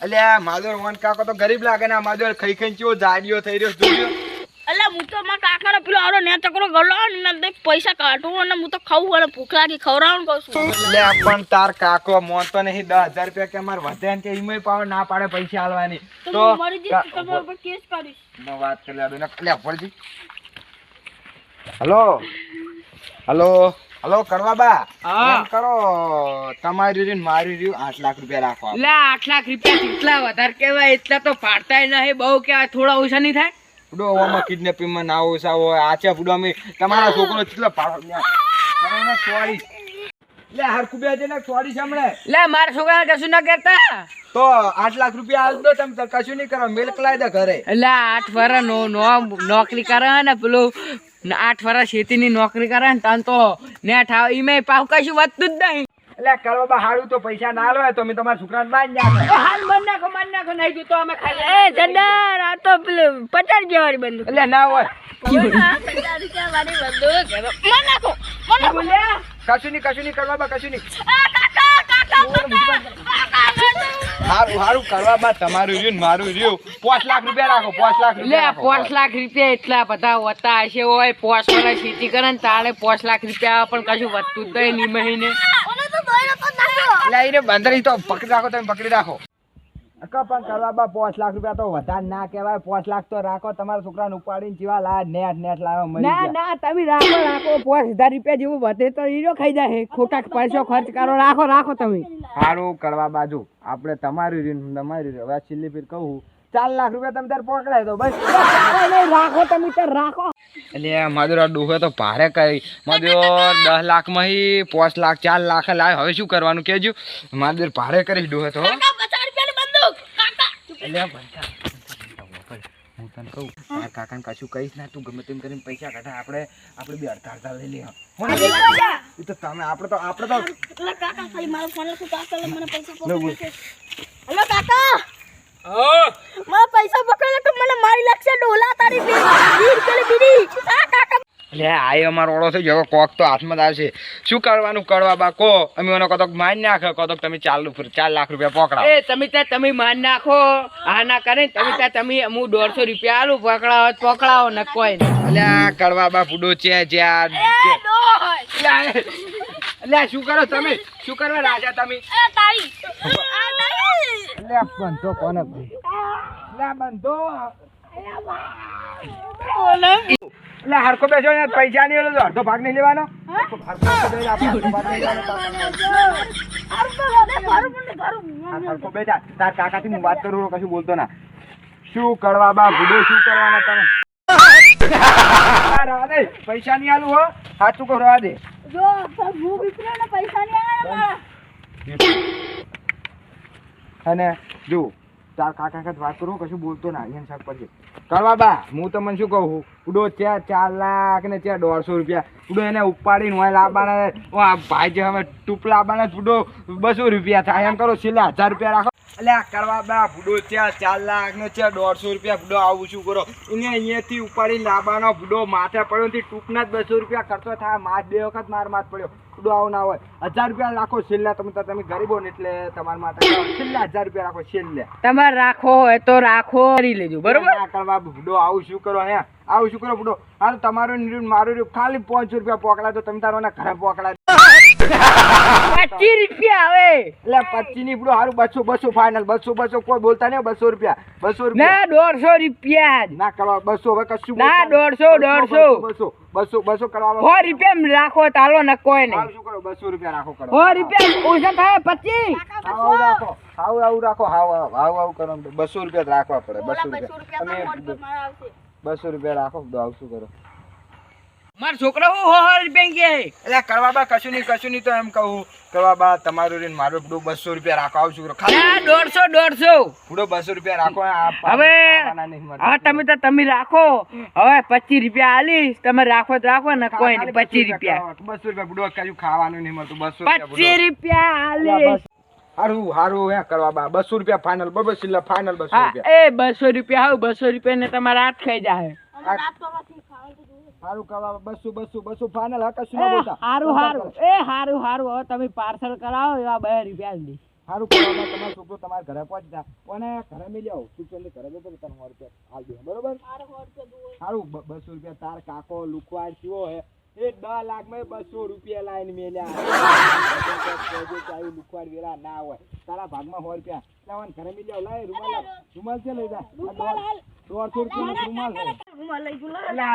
અલ્યા માધોર વન કાકો તો ગરીબ લાગે ને માધોર ખઈ ખઈ ચેવો જાડિયો થઈ રહ્યો જોયો જોજો. હું તો મારા કાકાનો પેલો આરો ને ચકરો ગલો ને પૈસા કાઢું અને હું તો ખાવું અને ભૂખ લાગી ખવરાવું કહું છું અલ્યા પણ તાર કાકો મોનતો નહીં દસ હજાર રૂપિયા કે મારે વધે ને કે ઈમેય પાવ ના પાડે પૈસા આલવાની તો તો મરી જઈશ તમારા ઉપર કેસ કરીશ નો વાત કરી લે અલ્યા ફળજી હલો. હલો. હલો કરવા બા હા. એમ કરો તમારી રીન મારી રહ્યું આઠ લાખ રૂપિયા રાખો એટલે આઠ લાખ રૂપિયા કેટલા વધારે કહેવાય એટલા તો ફાડતા નહીં. બહુ કે થોડા ઓછા નહીં થાય. બુડો કિડનેપિંગમાં ના ઓછા હોય. આચા અમે તમારા છોકરો કેટલો ફાડો સોરી લે હરખું બે ને સોરી સાંભળે લે મારા છોકરા કશું ના કરતા તો આઠ લાખ રૂપિયા આલ દો તમે તો કશું નહીં કરો મિલ્ક લાવી દે ઘરે. એટલે આઠ વર નો નો- નોકરી કરે ને પેલું આઠ વર્ષ ખેતીની નોકરી કરે ને તાન તો નેટ આવે મેં પાવ કશું વધતું જ નહીં. એટલે કરવા બા હારું તો પૈસા ના લો તો અમે તમારા છોકરાને બાંધી નાખે. હાલ મન નાખો મન નાખો નહીં જોતો અમે ખાઈ એ જંદર આ તો પેલું પચાસ રૂપિયા બંધ એટલે ના હોય. વાળી કશું નહીં કશું નહીં કરવા બા કશું નહીં હારું હારું કરવા તમારું રહ્યું મારું રહ્યું. પાંચ લાખ રૂપિયા રાખો પાંચ લાખ એટલે રૂપિયા પાંચ લાખ રૂપિયા એટલા બધા હોતા હશે હોય પાંચ વર્ષ ખેતી કરે ને તારે પાંચ લાખ રૂપિયા પણ કશું વધતું જ નહીં મહિને. તો તો એટલે એને તો પકડી રાખો તમે પકડી રાખો. અકા પણ કરવા બા પાંચ લાખ રૂપિયા તો વધારે ના કહેવાય. પાંચ લાખ તો રાખો તમારા છોકરાને ઉપાડીને જીવા લા નેટ નેટ લાવો મરી ના ના તમે રાખો રાખો. પાંચ હજાર રૂપિયા જેવું વધે તો હીરો ખાઈ જાય. ખોટા પૈસો ખર્ચ કરો રાખો રાખો તમે. સારું કરવા બાજુ. આપણે તમારી રીન તમારી. હવે છેલ્લી ફીર કહું. ચાર લાખ રૂપિયા તમે તાર પકડાય દો બસ. રાખો તમે તો રાખો. એટલે માધુર ડોહે તો ભારે કરી. માધુર દસ લાખમાં હી પાંચ લાખ ચાર લાખ લાવે હવે શું કરવાનું કેજો માધુર ભારે કરીશ ડોહે તો હો. તને કહું તારા કાકાને કશું કહીશ ના તું ગમે તેમ કરીને પૈસા કાઢા. આપણે આપણે બે અડધા અડધા લઈ લે એ તો તમે આપણે તો આપણે તો કાકા ખાલી મારો ફોન લખું કાકા મને પૈસા પકડી. હેલો કાકા. મારા પૈસા પકડે તો મને મારી લાગશે ડોલા તારી કાકા એટલે આ અમારો ઓળો થઈ ગયો કોક તો હાથમાં જ આવશે. શું કરવાનું કરવા બા? કો અમે એનો કદક માન નાખો કદક તમે ચાલુ ચાર લાખ રૂપિયા પકડાવો. એ તમે ત્યાં તમે માન નાખો આ ના કરે તમે ત્યાં તમે હું દોઢસો રૂપિયા આલું પકડાવો પકડાવો ન કોઈ લે એટલે આ કરવા બા ફૂડો છે જ્યાં એટલે શું કરો તમે? શું કરવા રાજા તમે? એ તારી. આ તારી એટલે બંધો કોને બંધો એટલે બેસો ને પૈસા નહીં એટલે અડધો ભાગ નહીં લેવાનો. તાર કાકાથી હું વાત કરું કશું બોલતો ના. શું કરવા બા ભૂડો શું કરવાના તમે? પૈસા નહીં આલું હો. સાચું કરવા દે. જો હું વિપરીને પૈસા નહીં આવ્યા અને જો તાર કાકા સાથે વાત કરું કશું બોલતો ના અહીંયા શાક પડશે કરવા બા હું તમને શું કહું? ઉડો ત્યાં ચાર લાખ ને ત્યાં દોઢસો રૂપિયા. ઉડો એને ઉપાડીને હોય લાવવાના ભાઈ જે હવે ટૂપ લાવવાના ઉડો બસો રૂપિયા થાય. એમ કરો, છેલ્લા હજાર રૂપિયા રાખો. એટલે આ કરવા બા ભૂડો ત્યાં ચાર લાખ ને ત્યાં દોઢસો રૂપિયા ભૂડો આવું શું કરો? એને અહીંયાથી ઉપાડી લાવવાનો ભૂડો માથે પડ્યો થી ટૂંકના જ બસો રૂપિયા ખર્ચો થાય. માથ બે વખત માર માથ પડ્યો. ભૂડો આવું ના હોય. હજાર રૂપિયા રાખો છેલ્લા તમે તો તમે ગરીબો ને એટલે તમારા માટે છેલ્લા હજાર રૂપિયા રાખો છેલ્લે. તમારે રાખો હોય તો રાખો કરી લેજો બરોબર? આ કરવા ભૂડો આવું શું કરો હે? આવું શું કરો ભૂડો? હાલ તમારું ને મારું ખાલી પાંચસો રૂપિયા પોકડા તો તમે તારો ઘરે પોકડા એટલે પચી ની ભૂડો હારું બસો બસો ફાઇનલ બસો બસો કોઈ બોલતા નહીં બસો રૂપિયા બસો ના દોઢસો રૂપિયા ના કરવા બસો હવે કશું ના, દોઢસો, દોઢસો. બસો બસો બસો કરવા સો રૂપિયા રાખો તાલો ને કોઈ નહીં. શું કરો? બસો રૂપિયા રાખો કરો. સો રૂપિયા ઓછા થાય પચીસ આવું રાખો. આવું રાખો હાવ હાવ હાવ આવું કરો બસો રૂપિયા રાખવા પડે બસો બસો રૂપિયા આવશે. બસો રૂપિયા રાખો તો આવું શું કરો. મારો છોકરા હું સો રૂપિયા કે એટલે કરવા બા કશું નહીં કશું નહીં તો એમ કહું. કરવા બા તમારું રીન મારું બધું બસો રૂપિયા રાખો આવું ખાલી દોઢસો દોઢસો. પૂરો બસો રૂપિયા રાખો હવે. હા તમે તો તમે રાખો. હવે પચીસ રૂપિયા આલીશ તમે રાખો તો રાખો ને કોઈ નહીં પચીસ રૂપિયા. બસો રૂપિયા બુડો કશું ખાવાનું નહીં મળતું બસો પચીસ રૂપિયા આલીશ. હારું હારું હે કરવા બા બસો રૂપિયા ફાઇનલ બરોબર છેલ્લા ફાઇનલ બસો રૂપિયા. એ બસો રૂપિયા હાવ બસો રૂપિયા ને તમારા હાથ ખાઈ જાય અને રાત કરવાથી ખાવાનું તો જોઈએ. હારું કરવા બા, બસો બસો બસો ફાઇનલ હા ના બોલતા હારું હારું. એ હારું હારું. હવે તમે પાર્સલ કરાવો એવા બે રૂપિયા કરવા તમારો છોકરો તમારા ઘરે પહોંચી જા ઘરે મેલી આવો તું ઘરે રૂપિયા બરોબર? બસો રૂપિયા તાર કાકો લુકવાડ કેવો હે. એ દસ લાખમાં બસો રૂપિયા લાઈન મેલ્યા. લુકવાડ વેરા ના હોય. તારા ભાગમાં સો રૂપિયા. ઘરે મેલી આવ લાય રૂમાલ રૂમાલ છે લઈ જા. રૂપિયાનો રૂમાલ છે રૂમાલ લે.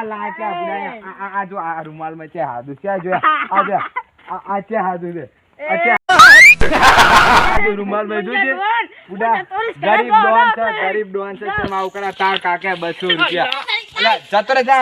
લા ક્યાં આ આ- આ જો આ રૂમાલમાં છે હાદુ. આ જો આ છે હાદુ છે છે જોજે ગરીબ ડોન છે ગરીબ ડોન છે માવ તાર કાકે બસો રૂપિયા. જતો રે જા.